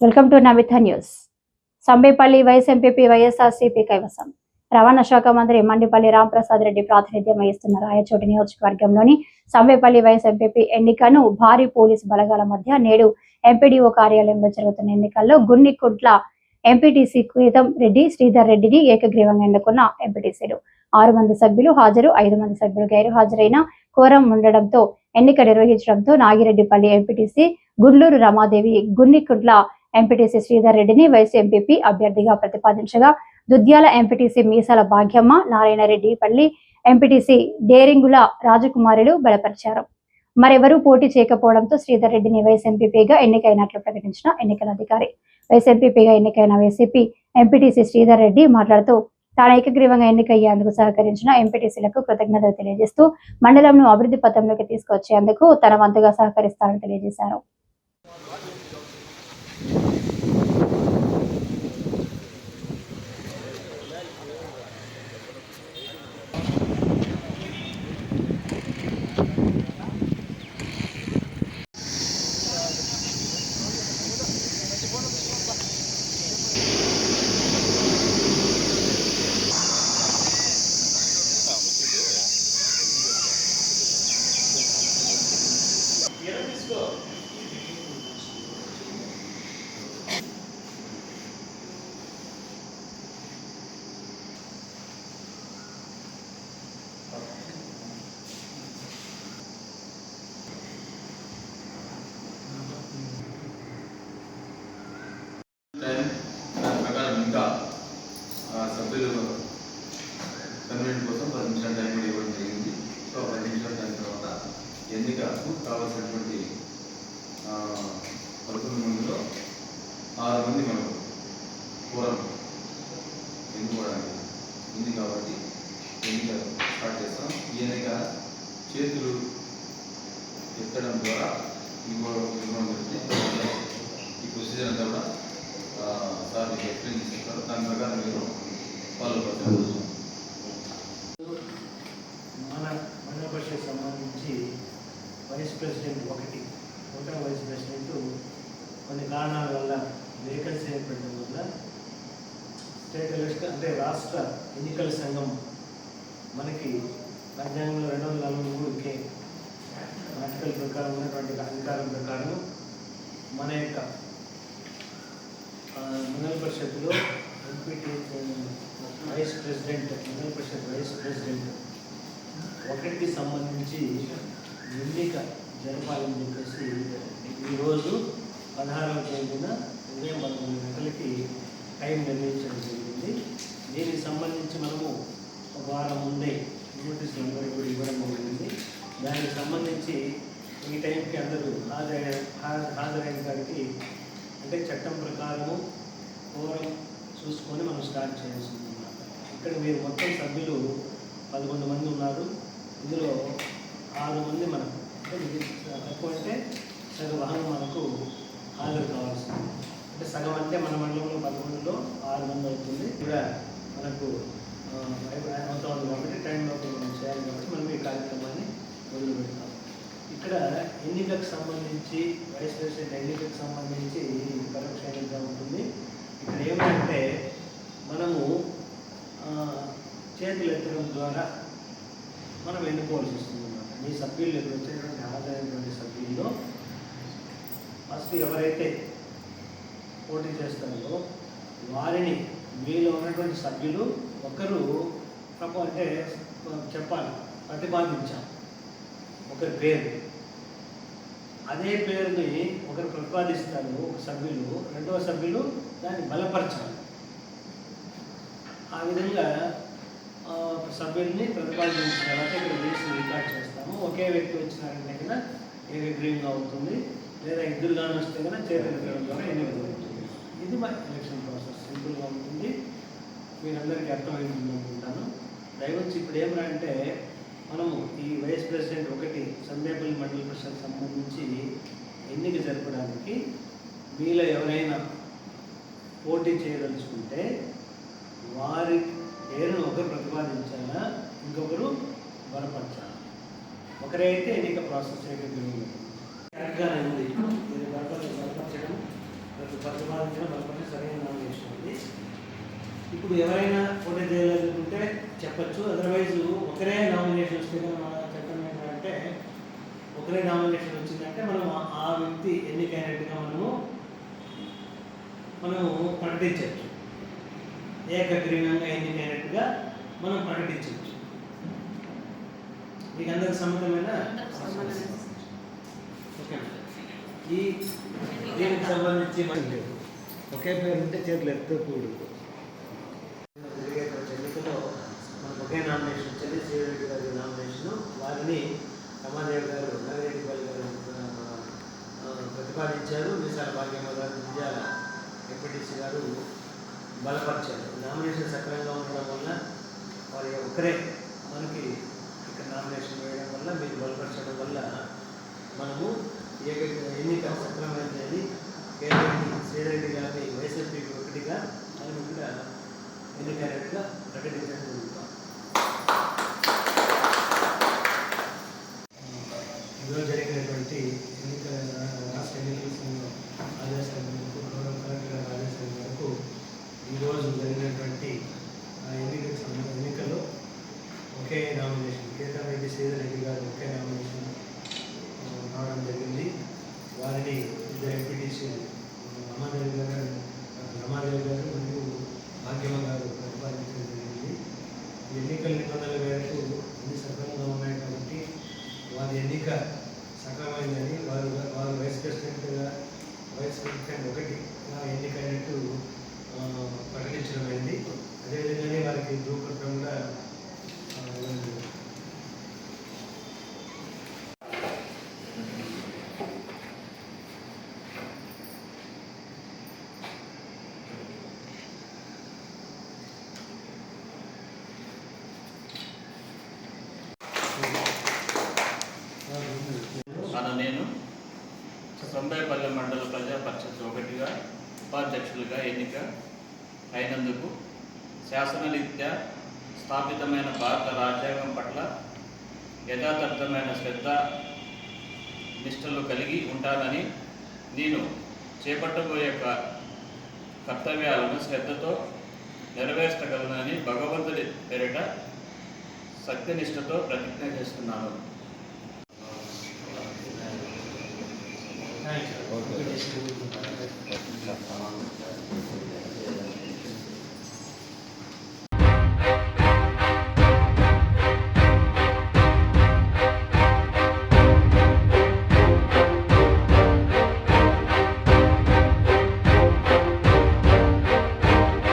Welcome to Namita news. Sambepalli YS MPP YSRCP కైవసం. రవాణా శాఖ మంత్రి మండిపల్లి రాంప్రసాద్ రెడ్డి ప్రాతినిధ్యం వహిస్తున్న రాయచోటి నియోజకవర్గంలోని సంబేపల్లి వైఎస్ ఎంపీపీ ఎన్నికను భారీ పోలీసు బలగాల మధ్య నేడు ఎంపీడీఓ కార్యాలయంలో జరుగుతున్న ఎన్నికల్లో గున్నికుంట్ల ఎంపీటీసీ క్రీతం రెడ్డి శ్రీధర్ రెడ్డిని ఏకగ్రీవంగా ఎన్నుకున్న ఎంపీటీసీలు. ఆరు మంది సభ్యులు హాజరు ఐదు మంది సభ్యులు గైరు హాజరైన కోరం ఉండడంతో ఎన్నిక నిర్వహించడంతో నాగిరెడ్డిపల్లి ఎంపీటీసీ గుండ్లూరు రమాదేవి గున్నికుంట్ల ఎంపీటీసీ శ్రీధర్ రెడ్డిని వైస్ ఎంపీపీ అభ్యర్థిగా ప్రతిపాదించగా Dudyala MPTC Meesala Bhagyamma Narayanareddipalli MPTC డేరింగుల రాజకుమారులు బలపరిచారు. మరెవరూ పోటీ చేయకపోవడంతో శ్రీధర్ రెడ్డిని వైస్ ఎంపీపీగా ఎన్నికైనట్లు ప్రకటించిన ఎన్నికల అధికారి. వైస్ ఎంపీపీగా ఎన్నికైన వైసీపీ ఎంపీటీసీ శ్రీధర్ రెడ్డి మాట్లాడుతూ తాను ఏకగ్రీవంగా ఎన్నికయ్యేందుకు సహకరించిన ఎంపీటీసీలకు కృతజ్ఞతలు తెలియజేస్తూ మండలంను అభివృద్ధి పథంలోకి తీసుకొచ్చేందుకు తన వంతుగా సహకరిస్తానని తెలియజేశారు టైం దాని ప్రకారం ఇంకా ఆ సభ్యులు కన్వీనెంట్ కోసం పది నిమిషాల టైం కూడా ఇవ్వడం జరిగింది సో ఆ పది నిమిషాల టైం తర్వాత ఎన్నికకు కావాల్సినటువంటి పదకొండు మందిలో ఆరు మంది మనకు పూరం ఎన్నుకోవడానికి. ఉంది కాబట్టి ఎన్నిక స్టార్ట్ చేస్తాం. ఈ ఎన్నిక చేతులు ఎత్తడం ద్వారా ఇవ్వడం ఇవ్వడం జరుగుతుంది ఈ ప్రొసీజర్ అంతా కూడా సార్ మీకు ఎక్స్ప్లెయిన్ చేస్తారు దాని ప్రకారం మీరు ఫాలో అవుతారు మన మండల పరిషత్ సంబంధించి వైస్ ప్రెసిడెంట్ ఒకటి ఒకటో వైస్ ప్రెసిడెంట్. కొన్ని కారణాల వల్ల వేకెన్సీ ఏర్పడడం వల్ల స్టేట్ ఎలక్షన్ అంటే రాష్ట్ర ఎన్నికల సంఘం మనకి రాజ్యాంగంలో రెండు వందల నలభై మూడు కే ఆర్టికల్ ప్రకారం ఉన్నటువంటి అధికారం ప్రకారం మన యొక్క మండల పరిషత్తులో ఎంపీటీ వైస్ ప్రెసిడెంట్ మండల పరిషత్ వైస్ ప్రెసిడెంట్ ఒకటికి సంబంధించి ఎన్నిక జరపాలని చెప్పేసి ఈరోజు పదహారవ తేదీన ఉదయం పదకొండు గంటలకి టైం నిర్ణయించడం జరిగింది. దీనికి సంబంధించి మనము ఒక వారం ముందే నోటీసులు అందరూ కూడా ఇవ్వడం జరిగింది. దానికి సంబంధించి ఈ టైంకి అందరూ హాజరైన హా- హాజరైన గారికి అంటే చట్టం ప్రకారము కోరం చూసుకొని మనం స్టార్ట్ చేయాల్సి ఇక్కడ మీరు మొత్తం సభ్యులు పదకొండు మంది ఉన్నారు. ఇందులో ఆరు మంది మనకు అంటే ఇది తక్కువ అంటే సగం భాగం మనకు హాజరు కావాల్సింది అంటే సగం అంటే మన మండలంలో పదకొండులో ఆరు మంది అవుతుంది కూడా మనకు ఆ, అయిపో- అవుతా ఉంది కాబట్టి టైంలో మనం చేయాలి కాబట్టి మనం ఈ కార్యక్రమాన్ని మొదలు పెడతాం. ఇక్కడ ఎన్నికలకు సంబంధించి వైస్ ప్రెసిడెంట్ ఎన్నికలకు సంబంధించి పరోక్ష ఎన్నికగా ఉంటుంది. ఇక్కడ ఏమంటే మనము చేతులు ఎత్తడం ద్వారా మనం ఎన్నుకోవాల్సి వస్తుంది అన్నమాట. మీ సభ్యులు ఇక్కడ వచ్చేటువంటి హాజరైనటువంటి సభ్యుల్లో ఫస్ట్ ఎవరైతే పోటీ చేస్తారో వారిని మీలో ఉన్నటువంటి సభ్యులు ఒకరు ప్రపో అంటే చెప్పాలి ప్రతిపాదించాలి. ఒకరి పేరు. అదే పేరుని ఒకరు ప్రతిపాదిస్తారు ఒక సభ్యులు రెండవ సభ్యులు దాన్ని బలపరచాలి. ఆ విధంగా సభ్యుల్ని ప్రతిపాదించిన తర్వాత ఇక్కడ లిస్ట్ రికార్డ్ చేస్తాము. ఒకే వ్యక్తి వచ్చినారంటే ఏ ఏకగ్రీవంగా అవుతుంది లేదా ఇద్దరు కానీ వస్తే కదా చేతుల ద్వారా ఎన్నిక జరుగుతుంది ఇది మా ఎలక్షన్ ప్రాసెస్. సింపుల్గా ఉంటుంది. మీరందరికీ అర్థమైంది అనుకుంటాను. దయవచ్చి ఇప్పుడు ఏమరా అంటే మనము ఈ వైస్ ప్రెసిడెంట్ ఒకటి సందేపల్లి మండల పరిషత్ సంబంధించి ఎన్నిక జరపడానికి మీలో ఎవరైనా పోటీ చేయదలుచుకుంటే వారి పేరును ఒకరు ప్రతిపాదించాలా ఇంకొకరు బలపరచాలి? ఒకరైతే ఎన్నిక ప్రాసెస్ చేయడం కరెక్ట్గానే ఉంది ఇది బలపర- బలపరచడం ప్రతిపాదించిన బలపడిన సరైన నామినేషన్ ఉంది ఇప్పుడు ఎవరైనా పోటీ చేయాలనుకుంటే చెప్పచ్చు. అదర్వైజ్ ఒకరే నామినేషన్ వస్తే మన చట్టం ఏంటంటే ఒకరే నామినేషన్ వచ్చిందంటే మనం ఆ- వ్యక్తి ఎన్నికైనట్టుగా మనము మనము ప్రకటించవచ్చు. ఏకగ్రీవంగా ఎన్నికైనట్టుగా మనం ప్రకటించవచ్చు. మీకు అందరికి సమ్మతమైన? ఓకే ఈ దీనికి సంబంధించి మనకి లేదు. ఒకే పేరు ఉంటే చేతులు ఎత్తకూడదు జరిగే ప్రతి ఎన్నికలో మనకు ఒకే నామినేషన్ వచ్చింది శ్రీరెడ్డి గారి నామినేషన్ వారిని రమాదేవి గారు నగరెడ్డిపల్లి గారు ఆ, ఇచ్చారు విశాల భాగ్యమ్మ గారు విద్యాల ఎంపీటీసీ గారు బలపరిచారు. నామినేషన్ సక్రమంగా ఉండడం వల్ల వారి ఒకరే మనకి ఇక్కడ నామినేషన్ వేయడం వల్ల మీరు బలపరచడం వల్ల మనము ఏక ఎన్నిక సక్రమైందని కేవలం శ్రీరెడ్డి గారిని వైఎస్ఆర్పీకి ఒకటిగా ఆయన కూడా ఎన్నికైనట్టుగా ప్రకటించడం జరుగుతాం ఈరోజు జరిగినటువంటి ఎన్నికల రాష్ట్ర ఎన్నికల సంఘం ఆదేశాల మేరకు గౌరవ కలెక్టర్ గారి ఆదేశాల మేరకు ఈరోజు జరిగినటువంటి ఆ ఎన్నికలకు సంబంధించిన ఎన్నికల్లో ఒకే నామినేషన్ కేతారెడ్డి శ్రీధరెడ్డి గారు ఒకే నామినేషన్ ఆ, రావడం జరిగింది వారిని ఇద్దరు ఎంపీటీసీ రమాదేవి గారు రమాదేవి గారు మరియు భాగ్యమ్మ గారు ప్రతిపాదించడం జరిగింది ఈ ఎన్నికల నిబంధనల మేరకు అన్ని సక్రమంగా ఉన్నాయి కాబట్టి వారి ఎన్నిక సక్రమైందని వారు వారు వైస్ ప్రెసిడెంట్గా వైస్ ప్రెసిడెంట్ ఒకటిగా ఎన్నికైనట్టు ఆ, ప్రకటించడం అయింది అదేవిధంగానే వారికి ధృవపత్రం కూడా ఆ, ఇవ్వడం జరిగింది. మన నేను సంబేపల్లి మండల ప్రజా పరిషత్ ఒకటిగా ఉపాధ్యక్షులుగా ఎన్నిక అయినందుకు శాసనరీత్యా స్థాపితమైన భారత రాజ్యాంగం పట్ల యథాతథమైన శ్రద్ధ నిష్టలు కలిగి ఉంటానని నేను చేపట్టబోయే కర్తవ్యాలను శ్రద్ధతో నెరవేర్చగలనని భగవంతుడి పేరిట సత్యనిష్టతో ప్రతిజ్ఞ చేస్తున్నాను. Okay Thank you.